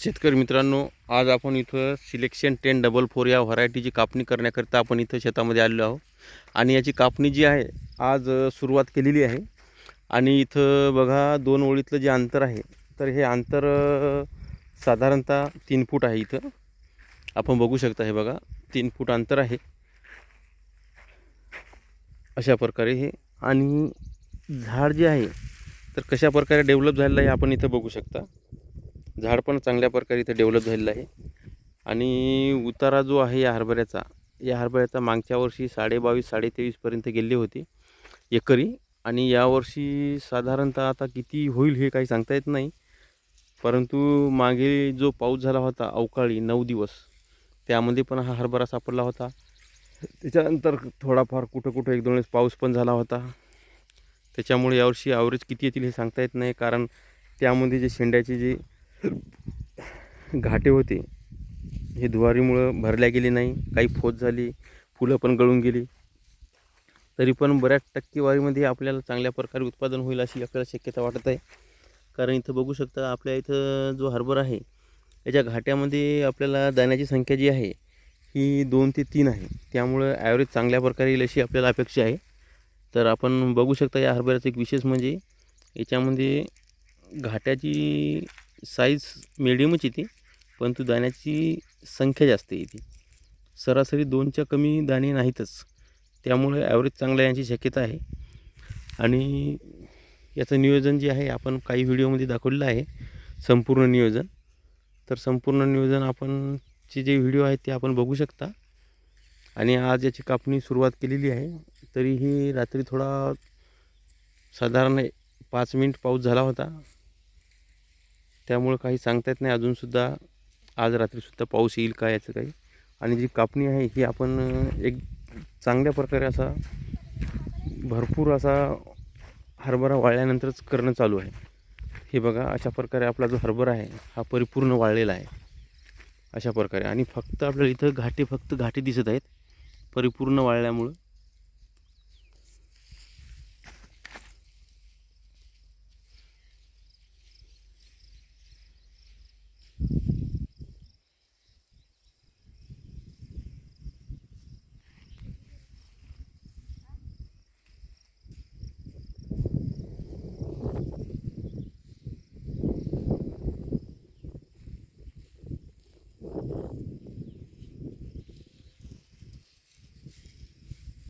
शेतकरी मित्रांनो आज आपण इथं सिलेक्शन टेन डबल फोर या व्हरायटीची कापणी करण्याकरिता आपण इथं शेतामध्ये आलेलो आहोत. आणि याची कापणी जी आहे आज सुरुवात केलेली आहे. आणि इथं बघा दोन ओळीतलं जे अंतर आहे तर हे अंतर साधारणतः तीन फूट आहे इथं. आपण बघू शकता हे बघा तीन फूट अंतर आहे. अशा प्रकारे हे. आणि झाड जे आहे तर कशा प्रकारे डेव्हलप झालेलं आहे आपण इथं बघू शकता. झाड पण चांगल्या प्रकारे इथं डेव्हलप झालेलं आहे. आणि उतारा जो आहे या हरभऱ्याचा या हरभऱ्याचा मागच्या वर्षी साडेबावीस साडेतेवीसपर्यंत गेले होते एकरी. आणि यावर्षी साधारणतः आता किती होईल हे काही सांगता येत नाही. परंतु मागे जो पाऊस झाला होता अवकाळी नऊ दिवस त्यामध्ये पण हा हरभरा सापडला होता. त्याच्यानंतर थोडाफार कुठं कुठं एक दोन वेळेस पाऊस पण झाला होता. त्याच्यामुळे यावर्षी ॲव्हरेज किती येतील हे सांगता येत नाही. कारण त्यामध्ये जे शेंड्याचे जे घाटे होते. हे धुवारीमुळं भरल्या गेले नाही. काही फोत झाली फुलं पण गळून गेली. तरी पण बऱ्याच टक्केवारीमध्ये आपल्याला चांगल्या प्रकारे उत्पादन होईल अशी आपल्याला शक्यता वाटत आहे. कारण इथं बघू शकता आपल्या इथं जो हरभरा आहे याच्या घाट्यामध्ये आपल्याला दाण्याची संख्या जी आहे ही दोन ते तीन आहे. त्यामुळं ॲव्हरेज चांगल्या प्रकारे येईल अशी आपल्याला अपेक्षा आहे. तर आपण बघू शकता या हरभऱ्याचं एक विशेष म्हणजे याच्यामध्ये घाट्याची साईज मिडियमच येते परंतु दाण्याची संख्या जास्त येते. सरासरी दोनच्या कमी दाणे नाहीतच. त्यामुळे ॲव्हरेज चांगलं यांची शक्यता आहे. आणि याचं नियोजन जे आहे आपण काही व्हिडिओमध्ये दाखवलेलं आहे संपूर्ण नियोजन. तर संपूर्ण नियोजन आपणचे जे व्हिडिओ आहेत ते आपण बघू शकता. आणि आज याची कापणी सुरुवात केलेली आहे तरीही रात्री थोडा साधारण पाच मिनिट पाऊस झाला होता. त्यामुळं काही सांगता येत नाही. अजूनसुद्धा आज रात्रीसुद्धा पाऊस येईल का याचं काही? आणि जी कापणी आहे ही आपण एक चांगल्या प्रकारे असा भरपूर असा हरभरा वाळल्यानंतरच करणं चालू आहे. हे बघा अशा प्रकारे आपला जो हरभरा आहे हा परिपूर्ण वाळलेला आहे. अशा प्रकारे. आणि फक्त आपल्याला इथं घाटे फक्त घाटे दिसत आहेत परिपूर्ण वाळल्यामुळं.